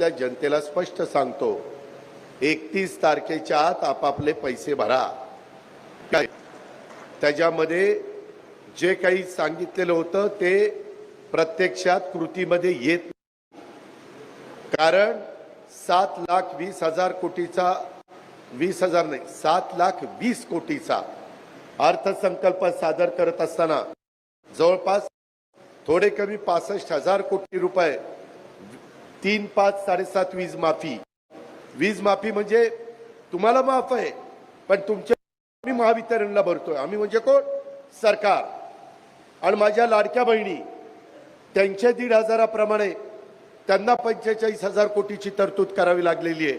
राज्यातल्या जनतेला स्पष्ट सांगतो एकतीस तारखेच्या आत आपापले पैसे भरा काय त्याच्यामध्ये जे काही सांगितलेलं होतं ते प्रत्यक्षात कृतीमध्ये येत नाही. कारण सात लाख वीस हजार कोटीचा वीस हजार नाही सात लाख वीस कोटीचा अर्थसंकल्प सादर करत असताना जवळपास थोडे कमी पासष्ट हजार कोटी रुपये तीन पाच साडेसात वीज माफी. वीज माफी म्हणजे तुम्हाला माफ आहे पण तुमच्या आम्ही महावितरणला भरतोय. आम्ही म्हणजे कोण? सरकार. आणि माझ्या लाडक्या बहिणी त्यांच्या दीड हजाराप्रमाणे त्यांना पंचेचाळीस हजार कोटीची तरतूद करावी लागलेली आहे.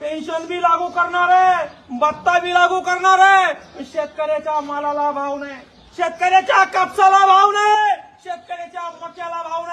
पेन्शन बी लागू करणार आहे भत्ता बी लागू करणार आहे. शेतकऱ्याच्या मालाला भाव नाही. शेतकऱ्याच्या कापसाला भाव नाही. शेतकऱ्याच्या मक्याला भाव